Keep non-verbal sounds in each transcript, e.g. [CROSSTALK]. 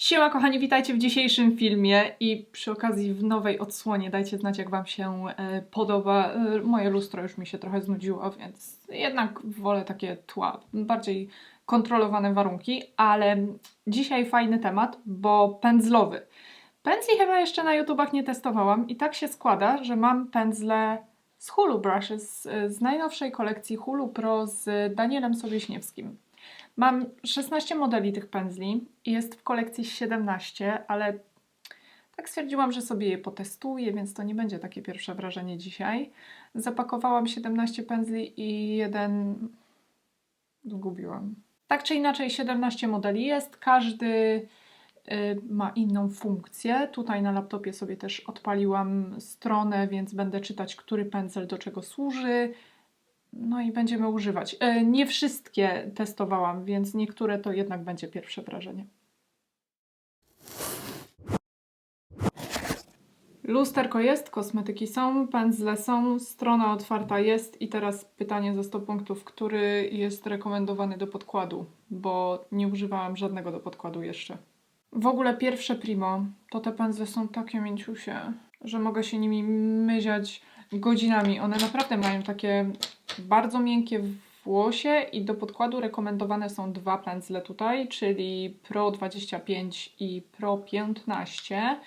Siema kochani, witajcie w dzisiejszym filmie i przy okazji w nowej odsłonie dajcie znać jak Wam się e, podoba. E, moje lustro już mi się trochę znudziło, więc jednak wolę takie tła, bardziej kontrolowane warunki, ale dzisiaj fajny temat, bo pędzlowy. Pędzli chyba jeszcze na YouTubach nie testowałam i tak się składa, że mam pędzle z Hulu Brushes z, z najnowszej kolekcji Hulu Pro z Danielem Sobieśniewskim. Mam 16 modeli tych pędzli i jest w kolekcji 17, ale tak stwierdziłam, że sobie je potestuję, więc to nie będzie takie pierwsze wrażenie dzisiaj. Zapakowałam 17 pędzli i jeden zgubiłam. Tak czy inaczej 17 modeli jest, każdy y, ma inną funkcję. Tutaj na laptopie sobie też odpaliłam stronę, więc będę czytać, który pędzel do czego służy. No i będziemy używać. E, Nie wszystkie testowałam, więc niektóre to jednak będzie pierwsze wrażenie. Lusterko jest, kosmetyki są, pędzle są, strona otwarta jest i teraz pytanie za 100 punktów, który jest rekomendowany do podkładu, bo nie używałam żadnego do podkładu jeszcze. W ogóle pierwsze primo, to te pędzle są takie mięciusie, że mogę się nimi myziać godzinami. One naprawdę mają takie bardzo miękkie włosie i do podkładu rekomendowane są dwa pędzle tutaj, czyli Pro 25 i Pro 15.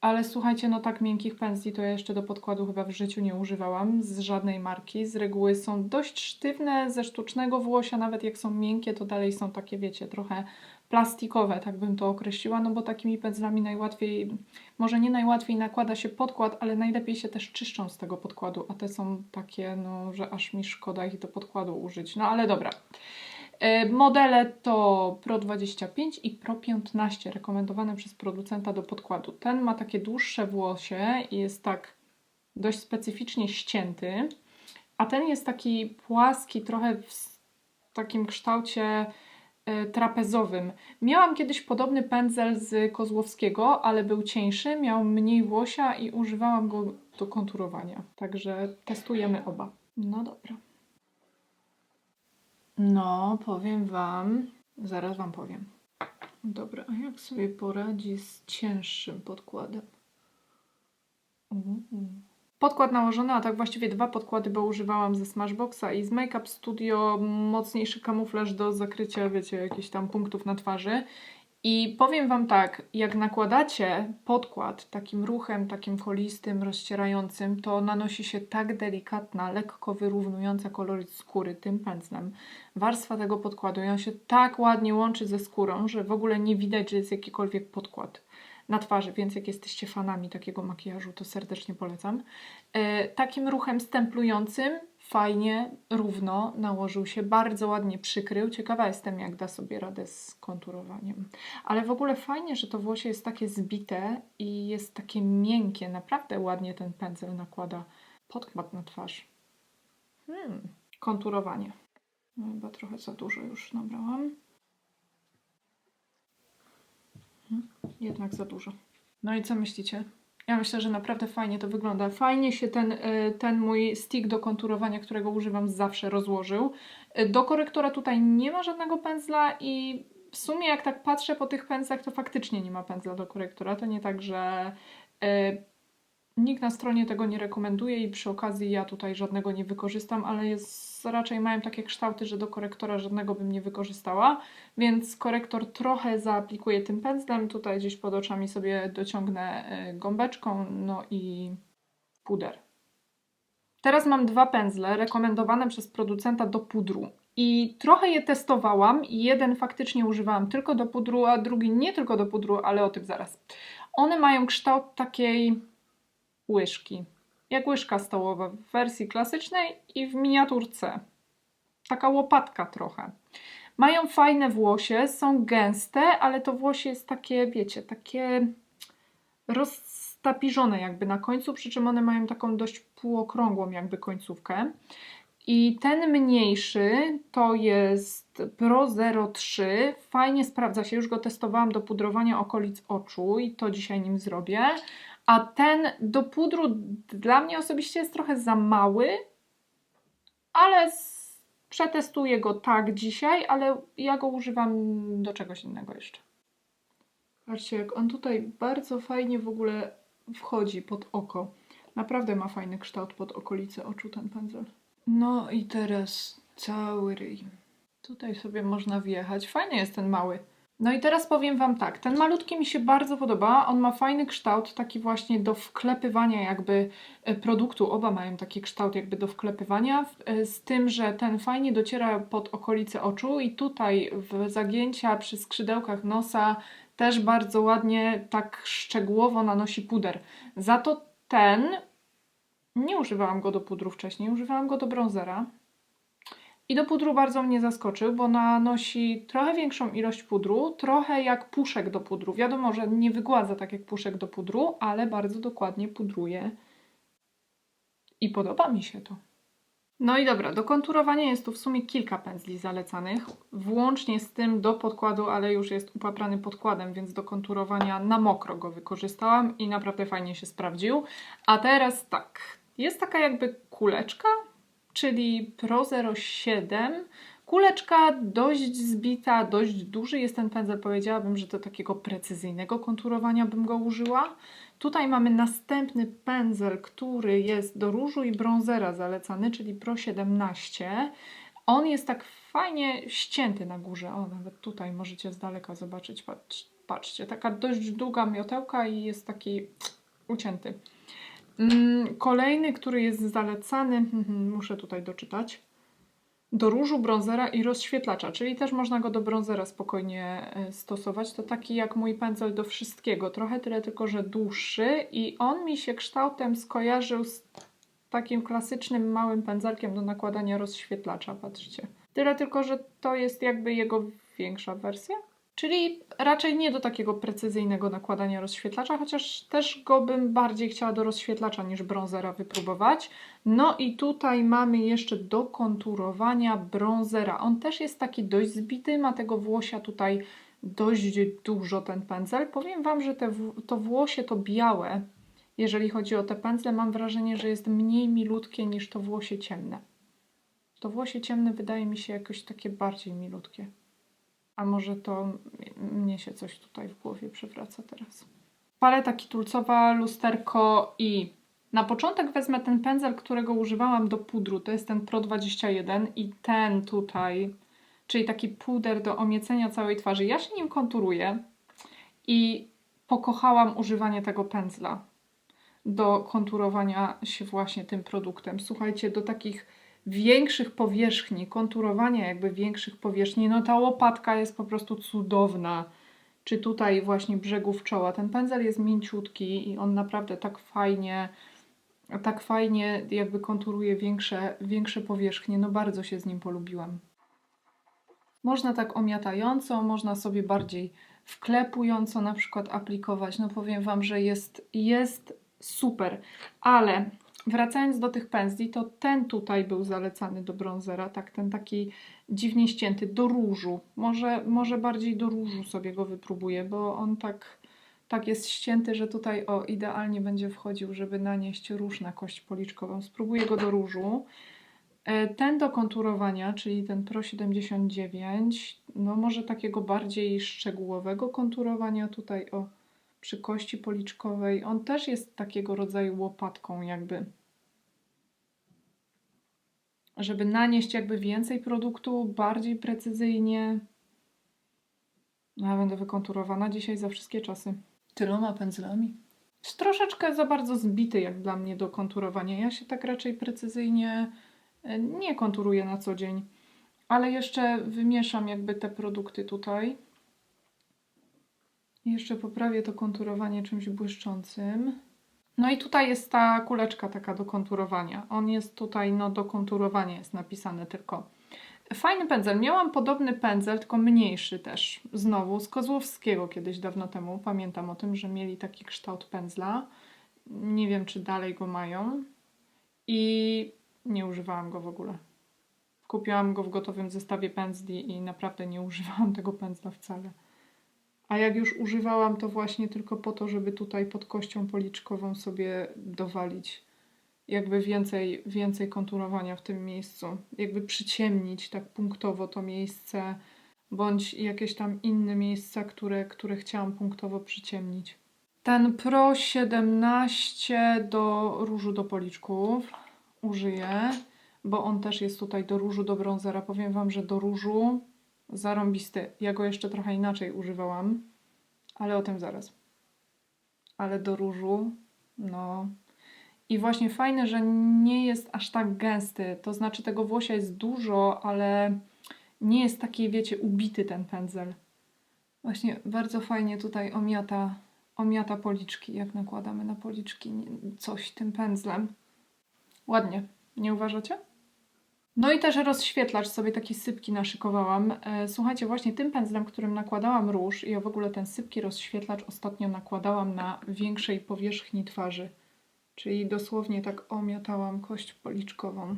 Ale słuchajcie, no tak miękkich pędzli to ja jeszcze do podkładu chyba w życiu nie używałam z żadnej marki. Z reguły są dość sztywne, ze sztucznego włosia, nawet jak są miękkie, to dalej są takie, wiecie, trochę plastikowe, tak bym to określiła, no bo takimi pędzlami najłatwiej, może nie najłatwiej nakłada się podkład, ale najlepiej się też czyszczą z tego podkładu, a te są takie, no, że aż mi szkoda ich do podkładu użyć. No ale dobra. E, Modele to Pro 25 i Pro 15, rekomendowane przez producenta do podkładu. Ten ma takie dłuższe włosie i jest tak dość specyficznie ścięty, a ten jest taki płaski, trochę w takim kształcie trapezowym. Miałam kiedyś podobny pędzel z Kozłowskiego, ale był cieńszy, miał mniej włosia i używałam go do konturowania. Także testujemy oba. No dobra. No, powiem Wam, zaraz Wam powiem. Dobra, a jak sobie poradzi z cięższym podkładem? Uuu. Podkład nałożony, a tak właściwie dwa podkłady, bo używałam ze Smashboxa i z Makeup Studio mocniejszy kamuflaż do zakrycia, wiecie, jakichś tam punktów na twarzy. I powiem Wam tak, jak nakładacie podkład takim ruchem, takim folistym, rozcierającym, to nanosi się tak delikatna, lekko wyrównująca koloryt skóry tym pędzlem. Warstwa tego podkładu i się tak ładnie łączy ze skórą, że w ogóle nie widać, że jest jakikolwiek podkład na twarzy, więc jak jesteście fanami takiego makijażu, to serdecznie polecam. E, takim ruchem stemplującym fajnie, równo nałożył się, bardzo ładnie przykrył. Ciekawa jestem, jak da sobie radę z konturowaniem. Ale w ogóle fajnie, że to włosie jest takie zbite i jest takie miękkie. Naprawdę ładnie ten pędzel nakłada podkład na twarz. Hmm. Konturowanie. No, chyba trochę za dużo już nabrałam. Hmm. Jednak za dużo. No i co myślicie? Ja myślę, że naprawdę fajnie to wygląda. Fajnie się ten, y, ten mój stick do konturowania, którego używam zawsze rozłożył. Y, Do korektora tutaj nie ma żadnego pędzla i w sumie jak tak patrzę po tych pędzlach, to faktycznie nie ma pędzla do korektora. To nie tak, że y, nikt na stronie tego nie rekomenduje i przy okazji ja tutaj żadnego nie wykorzystam, ale jest, raczej mają takie kształty, że do korektora żadnego bym nie wykorzystała, więc korektor trochę zaaplikuję tym pędzlem, tutaj gdzieś pod oczami sobie dociągnę y, gąbeczką, no i puder. Teraz mam dwa pędzle rekomendowane przez producenta do pudru. I trochę je testowałam jeden faktycznie używałam tylko do pudru, a drugi nie tylko do pudru, ale o tym zaraz. One mają kształt takiej łyżki. Jak łyżka stołowa w wersji klasycznej i w miniaturce. Taka łopatka trochę. Mają fajne włosie, są gęste, ale to włosie jest takie, wiecie, takie roztapiżone jakby na końcu, przy czym one mają taką dość półokrągłą jakby końcówkę. I ten mniejszy to jest Pro 03. Fajnie sprawdza się, już go testowałam do pudrowania okolic oczu i to dzisiaj nim zrobię. A ten do pudru dla mnie osobiście jest trochę za mały, ale przetestuję go tak dzisiaj, ale ja go używam do czegoś innego jeszcze. Patrzcie, jak on tutaj bardzo fajnie w ogóle wchodzi pod oko. Naprawdę ma fajny kształt pod okolice oczu ten pędzel. No i teraz cały ryj. Tutaj sobie można wjechać. Fajny jest ten mały. No i teraz powiem Wam tak, ten malutki mi się bardzo podoba, on ma fajny kształt, taki właśnie do wklepywania jakby e, produktu, oba mają taki kształt jakby do wklepywania, e, z tym, że ten fajnie dociera pod okolice oczu i tutaj w zagięcia przy skrzydełkach nosa też bardzo ładnie, tak szczegółowo nanosi puder. Za to ten, nie używałam go do pudru wcześniej, używałam go do bronzera. I do pudru bardzo mnie zaskoczył, bo nanosi trochę większą ilość pudru, trochę jak puszek do pudru. Wiadomo, że nie wygładza tak jak puszek do pudru, ale bardzo dokładnie pudruje. I podoba mi się to. No i dobra, do konturowania jest tu w sumie kilka pędzli zalecanych, włącznie z tym do podkładu, ale już jest upaprany podkładem, więc do konturowania na mokro go wykorzystałam i naprawdę fajnie się sprawdził. A teraz tak, jest taka jakby kuleczka, czyli Pro 07. Kuleczka dość zbita, dość duży jest ten pędzel. Powiedziałabym, że do takiego precyzyjnego konturowania bym go użyła. Tutaj mamy następny pędzel, który jest do różu i brązera zalecany, czyli Pro 17. On jest tak fajnie ścięty na górze. O, nawet tutaj możecie z daleka zobaczyć. Patrz, patrzcie, taka dość długa miotełka i jest taki ucięty. Mm, Kolejny, który jest zalecany, mhm, muszę tutaj doczytać, do różu, brązera i rozświetlacza, czyli też można go do brązera spokojnie e, stosować. To taki jak mój pędzel do wszystkiego, trochę tyle tylko, że dłuższy i on mi się kształtem skojarzył z takim klasycznym małym pędzelkiem do nakładania rozświetlacza, patrzcie. Tyle tylko, że to jest jakby jego większa wersja. Czyli raczej nie do takiego precyzyjnego nakładania rozświetlacza, chociaż też go bym bardziej chciała do rozświetlacza niż brązera wypróbować. No i tutaj mamy jeszcze do konturowania brązera. On też jest taki dość zbity, ma tego włosia tutaj dość dużo ten pędzel. Powiem Wam, że te, to włosie, to białe, jeżeli chodzi o te pędzle, mam wrażenie, że jest mniej milutkie niż to włosie ciemne. To włosie ciemne wydaje mi się jakoś takie bardziej milutkie. A może to mnie się coś tutaj w głowie przewraca teraz. Paleta kitulcowa, lusterko i na początek wezmę ten pędzel, którego używałam do pudru. To jest ten Pro 21 i ten tutaj, czyli taki puder do omiecenia całej twarzy. Ja się nim konturuję i pokochałam używanie tego pędzla do konturowania się właśnie tym produktem. Słuchajcie, do takich większych powierzchni, konturowania jakby większych powierzchni, no ta łopatka jest po prostu cudowna. Czy tutaj właśnie brzegów czoła. Ten pędzel jest mięciutki i on naprawdę tak fajnie, tak fajnie jakby konturuje większe, większe powierzchnie. No bardzo się z nim polubiłam. Można tak omiatająco, można sobie bardziej wklepująco na przykład aplikować. No powiem Wam, że jest, jest super, ale wracając do tych pędzli, to ten tutaj był zalecany do brązera, tak, ten taki dziwnie ścięty, do różu. Może, może bardziej do różu sobie go wypróbuję, bo on tak, tak jest ścięty, że tutaj o, idealnie będzie wchodził, żeby nanieść róż na kość policzkową. Spróbuję go do różu. E, Ten do konturowania, czyli ten Pro 79, no może takiego bardziej szczegółowego konturowania tutaj o przy kości policzkowej. On też jest takiego rodzaju łopatką jakby. Żeby nanieść jakby więcej produktu, bardziej precyzyjnie. No, Ja będę wykonturowana dzisiaj za wszystkie czasy. Tyloma pędzlami. Jest troszeczkę za bardzo zbity jak dla mnie do konturowania. Ja się tak raczej precyzyjnie e, nie konturuję na co dzień. Ale jeszcze wymieszam jakby te produkty tutaj. Jeszcze poprawię to konturowanie czymś błyszczącym. No i tutaj jest ta kuleczka taka do konturowania. On jest tutaj, no do konturowania jest napisane tylko. Fajny pędzel. Miałam podobny pędzel, tylko mniejszy też. Znowu z Kozłowskiego kiedyś dawno temu. Pamiętam o tym, że mieli taki kształt pędzla. Nie wiem, czy dalej go mają. I nie używałam go w ogóle. Kupiłam go w gotowym zestawie pędzli i naprawdę nie używałam tego pędzla wcale. A jak już używałam, to właśnie tylko po to, żeby tutaj pod kością policzkową sobie dowalić jakby więcej, więcej konturowania w tym miejscu. Jakby przyciemnić tak punktowo to miejsce. bądź jakieś tam inne miejsca, które, które chciałam punktowo przyciemnić. Ten Pro 17 do różu do policzków użyję, bo on też jest tutaj do różu do brązera. Powiem Wam, że do różu zarąbisty. Ja go jeszcze trochę inaczej używałam, ale o tym zaraz. Ale do różu, no. I właśnie fajne, że nie jest aż tak gęsty. To znaczy tego włosia jest dużo, ale nie jest taki, wiecie, ubity ten pędzel. Właśnie bardzo fajnie tutaj omiata, omiata policzki, jak nakładamy na policzki coś tym pędzlem. Ładnie, nie uważacie? No i też rozświetlacz sobie takie sypki naszykowałam. E, Słuchajcie, właśnie tym pędzlem, którym nakładałam róż, ja w ogóle ten sypki rozświetlacz ostatnio nakładałam na większej powierzchni twarzy. Czyli dosłownie tak omiatałam kość policzkową.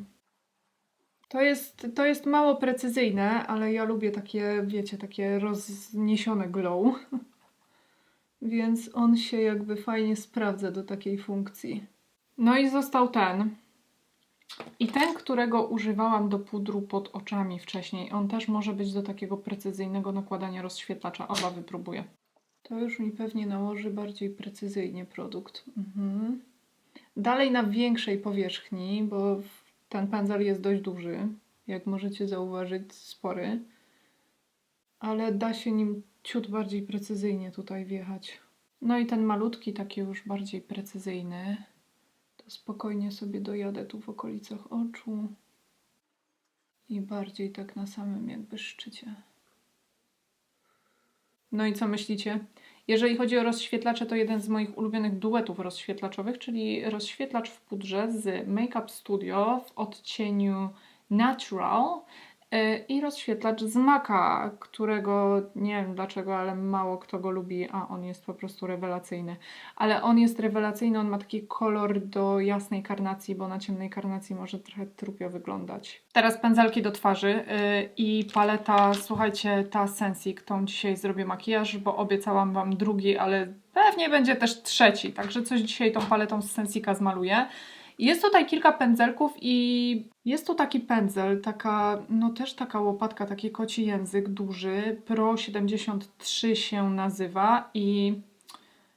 To jest, to jest mało precyzyjne, ale ja lubię takie, wiecie, takie rozniesione glow. [LAUGHS] Więc on się jakby fajnie sprawdza do takiej funkcji. No i został ten. I ten, którego używałam do pudru pod oczami wcześniej, on też może być do takiego precyzyjnego nakładania rozświetlacza. Oba wypróbuję. To już mi pewnie nałoży bardziej precyzyjnie produkt. Mhm. Dalej na większej powierzchni, bo ten pędzel jest dość duży, jak możecie zauważyć, spory. Ale da się nim ciut bardziej precyzyjnie tutaj wjechać. No i ten malutki, taki już bardziej precyzyjny, to spokojnie sobie dojadę tu w okolicach oczu i bardziej tak na samym jakby szczycie. No i co myślicie? Jeżeli chodzi o rozświetlacze, to jeden z moich ulubionych duetów rozświetlaczowych, czyli rozświetlacz w pudrze z Makeup Studio w odcieniu Natural i rozświetlacz z Maka, którego nie wiem dlaczego, ale mało kto go lubi, a on jest po prostu rewelacyjny. Ale on jest rewelacyjny, on ma taki kolor do jasnej karnacji, bo na ciemnej karnacji może trochę trupio wyglądać. Teraz pędzelki do twarzy yy, i paleta, słuchajcie, ta Sensic, tą dzisiaj zrobię makijaż, bo obiecałam Wam drugi, ale pewnie będzie też trzeci, także coś dzisiaj tą paletą z Sensica zmaluję. Jest tutaj kilka pędzelków i jest tu taki pędzel, taka, no też taka łopatka, taki koci język duży, Pro 73 się nazywa i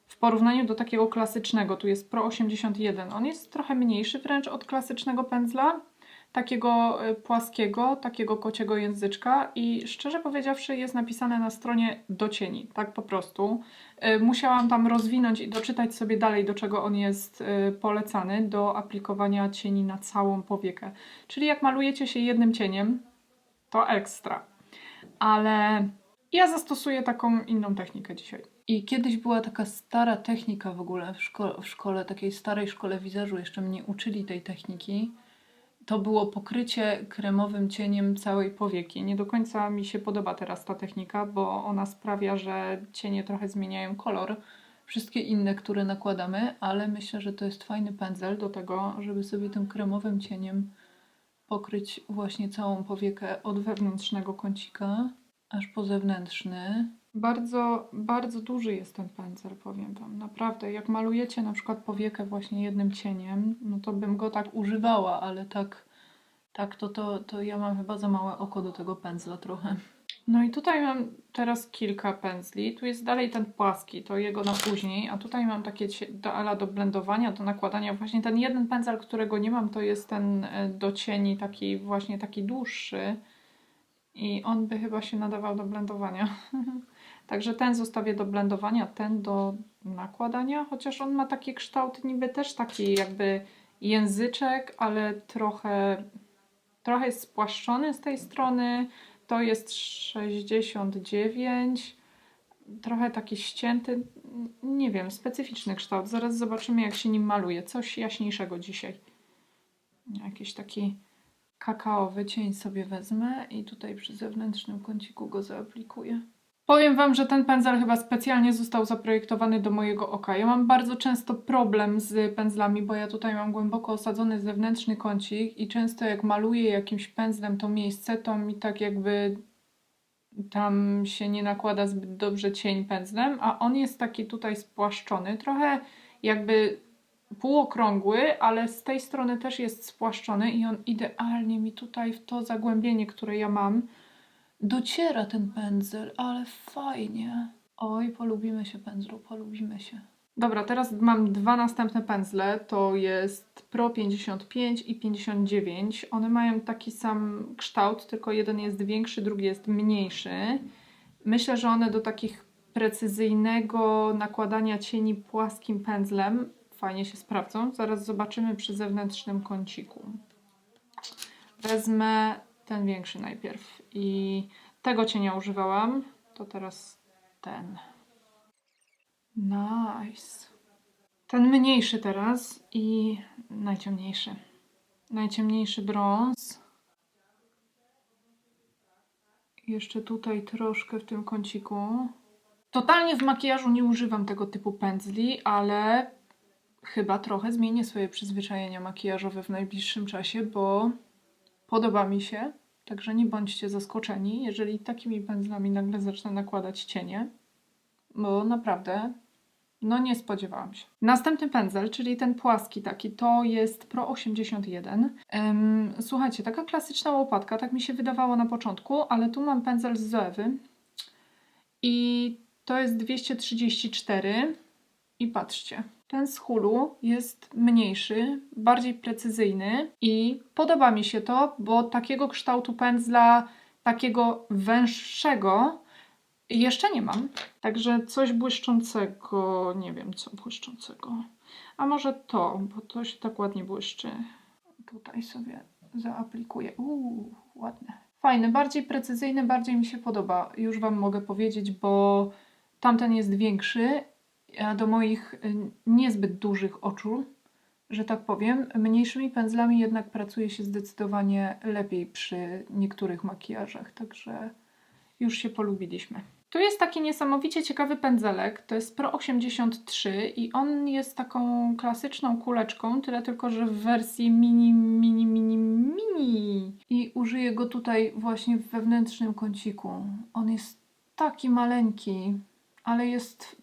w porównaniu do takiego klasycznego, tu jest Pro 81, on jest trochę mniejszy wręcz od klasycznego pędzla, takiego y, płaskiego, takiego kociego języczka i szczerze powiedziawszy jest napisane na stronie do cieni, tak po prostu. Y, Musiałam tam rozwinąć i doczytać sobie dalej, do czego on jest y, polecany, do aplikowania cieni na całą powiekę. Czyli jak malujecie się jednym cieniem, to ekstra. Ale ja zastosuję taką inną technikę dzisiaj. I kiedyś była taka stara technika w ogóle w, szko- w szkole, takiej starej szkole wizażu, jeszcze mnie uczyli tej techniki. To było pokrycie kremowym cieniem całej powieki. Nie do końca mi się podoba teraz ta technika, bo ona sprawia, że cienie trochę zmieniają kolor. Wszystkie inne, które nakładamy, ale myślę, że to jest fajny pędzel do tego, żeby sobie tym kremowym cieniem pokryć właśnie całą powiekę od wewnętrznego kącika aż po zewnętrzny. Bardzo, bardzo duży jest ten pędzel, powiem Wam. Naprawdę, jak malujecie na przykład powiekę właśnie jednym cieniem, no to bym go tak używała, ale tak, tak to, to, to ja mam chyba za małe oko do tego pędzla trochę. No i tutaj mam teraz kilka pędzli. Tu jest dalej ten płaski, to jego na później, a tutaj mam takie do ala do blendowania, do nakładania. Właśnie ten jeden pędzel, którego nie mam, to jest ten e, do cieni, taki właśnie taki dłuższy. I on by chyba się nadawał do blendowania. [LAUGHS] Także ten zostawię do blendowania, ten do nakładania, chociaż on ma taki kształt niby też taki jakby języczek, ale trochę, trochę jest spłaszczony z tej strony. To jest 69, trochę taki ścięty, nie wiem, specyficzny kształt. Zaraz zobaczymy jak się nim maluje. Coś jaśniejszego dzisiaj. Jakiś taki kakaowy cień sobie wezmę i tutaj przy zewnętrznym kąciku go zaaplikuję. Powiem Wam, że ten pędzel chyba specjalnie został zaprojektowany do mojego oka. Ja mam bardzo często problem z pędzlami, bo ja tutaj mam głęboko osadzony zewnętrzny kącik i często jak maluję jakimś pędzlem to miejsce, to mi tak jakby tam się nie nakłada zbyt dobrze cień pędzlem, a on jest taki tutaj spłaszczony, trochę jakby półokrągły, ale z tej strony też jest spłaszczony i on idealnie mi tutaj w to zagłębienie, które ja mam, Dociera ten pędzel, ale fajnie. Oj, polubimy się pędzlu, polubimy się. Dobra, teraz mam dwa następne pędzle. To jest Pro 55 i 59. One mają taki sam kształt, tylko jeden jest większy, drugi jest mniejszy. Myślę, że one do takich precyzyjnego nakładania cieni płaskim pędzlem fajnie się sprawdzą. Zaraz zobaczymy przy zewnętrznym kąciku. Wezmę ten większy najpierw i tego cienia używałam, to teraz ten. Nice. Ten mniejszy teraz i najciemniejszy. Najciemniejszy brąz. Jeszcze tutaj troszkę w tym kąciku. Totalnie w makijażu nie używam tego typu pędzli, ale chyba trochę zmienię swoje przyzwyczajenia makijażowe w najbliższym czasie, bo podoba mi się. Także nie bądźcie zaskoczeni, jeżeli takimi pędzlami nagle zacznę nakładać cienie, bo naprawdę no nie spodziewałam się. Następny pędzel, czyli ten płaski taki, to jest Pro 81. Ym, słuchajcie, taka klasyczna łopatka, tak mi się wydawało na początku, ale tu mam pędzel z Zoewy i to jest 234 i patrzcie, ten z Hulu jest mniejszy, bardziej precyzyjny i podoba mi się to, bo takiego kształtu pędzla, takiego węższego jeszcze nie mam. Także coś błyszczącego, nie wiem co błyszczącego. A może to, bo to się tak ładnie błyszczy. Tutaj sobie zaaplikuję. Uuu, ładne. Fajny, bardziej precyzyjny, bardziej mi się podoba. Już Wam mogę powiedzieć, bo tamten jest większy, do moich y, niezbyt dużych oczu, że tak powiem, mniejszymi pędzlami jednak pracuje się zdecydowanie lepiej przy niektórych makijażach, także już się polubiliśmy. Tu jest taki niesamowicie ciekawy pędzelek, to jest Pro 83 i on jest taką klasyczną kuleczką, tyle tylko, że w wersji mini, mini, mini, mini. I użyję go tutaj właśnie w wewnętrznym kąciku. On jest taki maleńki, ale jest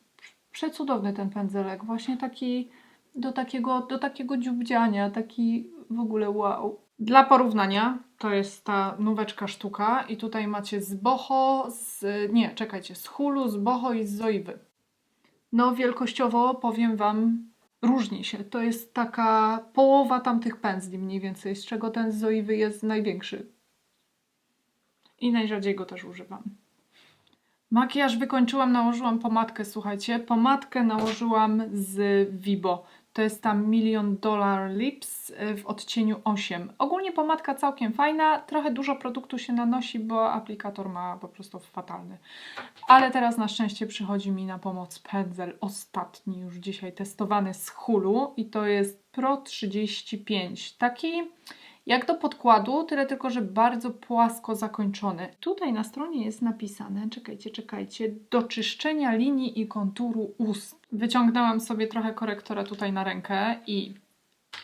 przecudowny ten pędzelek. Właśnie taki do takiego, do takiego dziubdziania, taki w ogóle wow. Dla porównania, to jest ta nóweczka sztuka i tutaj macie z Boho, z, nie, czekajcie, z Hulu, z Boho i z Zoiwy. No wielkościowo powiem Wam, różni się. To jest taka połowa tamtych pędzli mniej więcej, z czego ten z Zoiwy jest największy. I najrzadziej go też używam. Makijaż wykończyłam, nałożyłam pomadkę, słuchajcie. Pomadkę nałożyłam z Vibo. To jest tam Million Dollar Lips y, w odcieniu 8. Ogólnie pomadka całkiem fajna, trochę dużo produktu się nanosi, bo aplikator ma po prostu fatalny. Ale teraz na szczęście przychodzi mi na pomoc pędzel ostatni, już dzisiaj testowany z Hulu i to jest Pro 35. Taki jak do podkładu, tyle tylko, że bardzo płasko zakończony. Tutaj na stronie jest napisane, czekajcie, czekajcie, do czyszczenia linii i konturu ust. Wyciągnęłam sobie trochę korektora tutaj na rękę i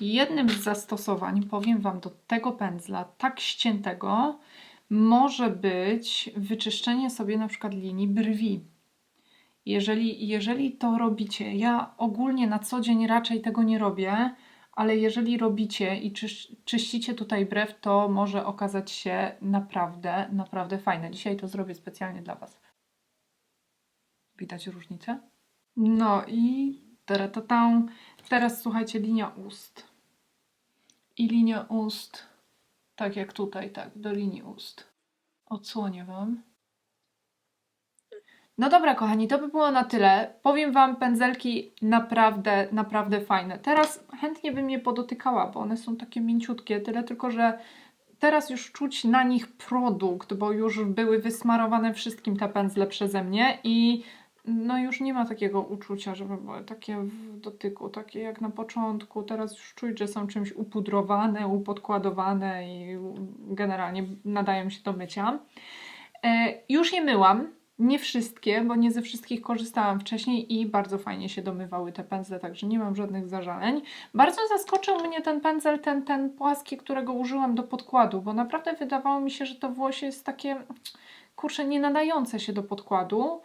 jednym z zastosowań, powiem Wam, do tego pędzla tak ściętego, może być wyczyszczenie sobie na przykład linii brwi. Jeżeli, jeżeli to robicie, ja ogólnie na co dzień raczej tego nie robię, ale jeżeli robicie i czyś, czyścicie tutaj brew, to może okazać się naprawdę, naprawdę fajne. Dzisiaj to zrobię specjalnie dla Was. Widać różnicę? No i taratatą. Teraz słuchajcie, linia ust. I linia ust, tak jak tutaj, tak, do linii ust. Odsłonię Wam. No dobra, kochani, to by było na tyle. Powiem Wam, pędzelki naprawdę, naprawdę fajne. Teraz chętnie bym je podotykała, bo one są takie mięciutkie, tyle tylko, że teraz już czuć na nich produkt, bo już były wysmarowane wszystkim te pędzle przeze mnie i no już nie ma takiego uczucia, żeby były takie w dotyku, takie jak na początku. Teraz już czuć, że są czymś upudrowane, upodkładowane i generalnie nadają się do mycia. E, już je myłam, nie wszystkie, bo nie ze wszystkich korzystałam wcześniej i bardzo fajnie się domywały te pędzle, także nie mam żadnych zażaleń. Bardzo zaskoczył mnie ten pędzel, ten, ten płaski, którego użyłam do podkładu, bo naprawdę wydawało mi się, że to włosie jest takie, kurczę, nie nadające się do podkładu,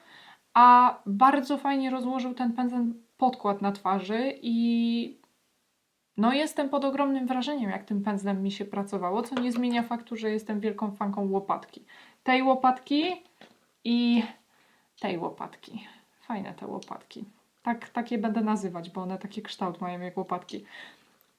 a bardzo fajnie rozłożył ten pędzel podkład na twarzy i no jestem pod ogromnym wrażeniem, jak tym pędzlem mi się pracowało, co nie zmienia faktu, że jestem wielką fanką łopatki. tej łopatki i tej łopatki. Fajne te łopatki. Tak, takie będę nazywać, bo one taki kształt mają jak łopatki.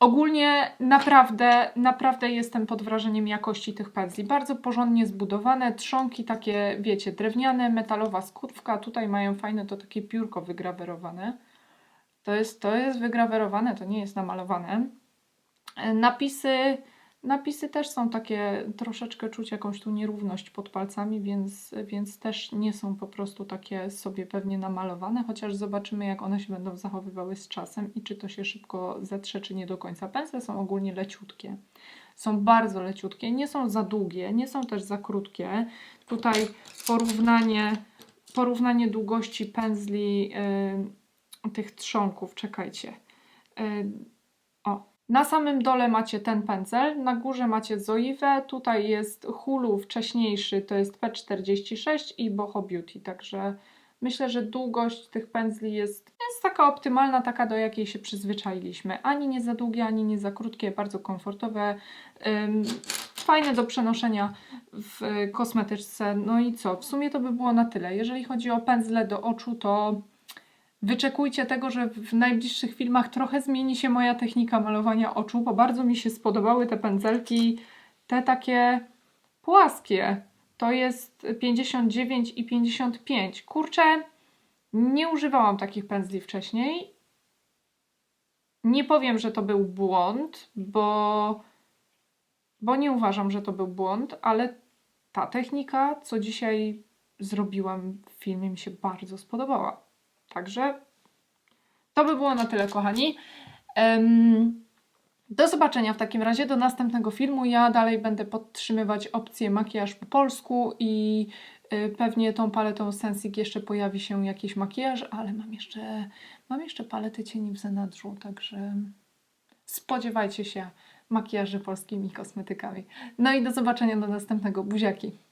Ogólnie naprawdę, naprawdę jestem pod wrażeniem jakości tych pędzli. Bardzo porządnie zbudowane, trzonki takie, wiecie, drewniane, metalowa skórka. Tutaj mają fajne to takie piórko wygrawerowane. To jest, to jest wygrawerowane, to nie jest namalowane. E, Napisy, napisy też są takie, troszeczkę czuć jakąś tu nierówność pod palcami, więc, więc też nie są po prostu takie sobie pewnie namalowane, chociaż zobaczymy jak one się będą zachowywały z czasem i czy to się szybko zetrze, czy nie do końca. Pędzle są ogólnie leciutkie. Są bardzo leciutkie, nie są za długie, nie są też za krótkie. Tutaj porównanie, porównanie długości pędzli yy, tych trzonków, czekajcie. Yy, na samym dole macie ten pędzel, na górze macie Zoiwę, tutaj jest Hulu wcześniejszy, to jest P46 i Boho Beauty, także myślę, że długość tych pędzli jest, jest taka optymalna, taka do jakiej się przyzwyczailiśmy. Ani nie za długie, ani nie za krótkie, bardzo komfortowe, ym, fajne do przenoszenia w kosmetyczce. No i co, w sumie to by było na tyle. Jeżeli chodzi o pędzle do oczu, to Wyczekujcie tego, że w najbliższych filmach trochę zmieni się moja technika malowania oczu, bo bardzo mi się spodobały te pędzelki, te takie płaskie. To jest 59 i 55. Kurczę, nie używałam takich pędzli wcześniej. Nie powiem, że to był błąd, bo, bo nie uważam, że to był błąd, ale ta technika, co dzisiaj zrobiłam w filmie, mi się bardzo spodobała. Także to by było na tyle, kochani. Do zobaczenia w takim razie, do następnego filmu. Ja dalej będę podtrzymywać opcję makijaż po polsku i y, pewnie tą paletą Sensik jeszcze pojawi się jakiś makijaż, ale mam jeszcze, mam jeszcze palety cieni w zanadrzu, także spodziewajcie się makijaży polskimi kosmetykami. No i do zobaczenia do następnego. Buziaki!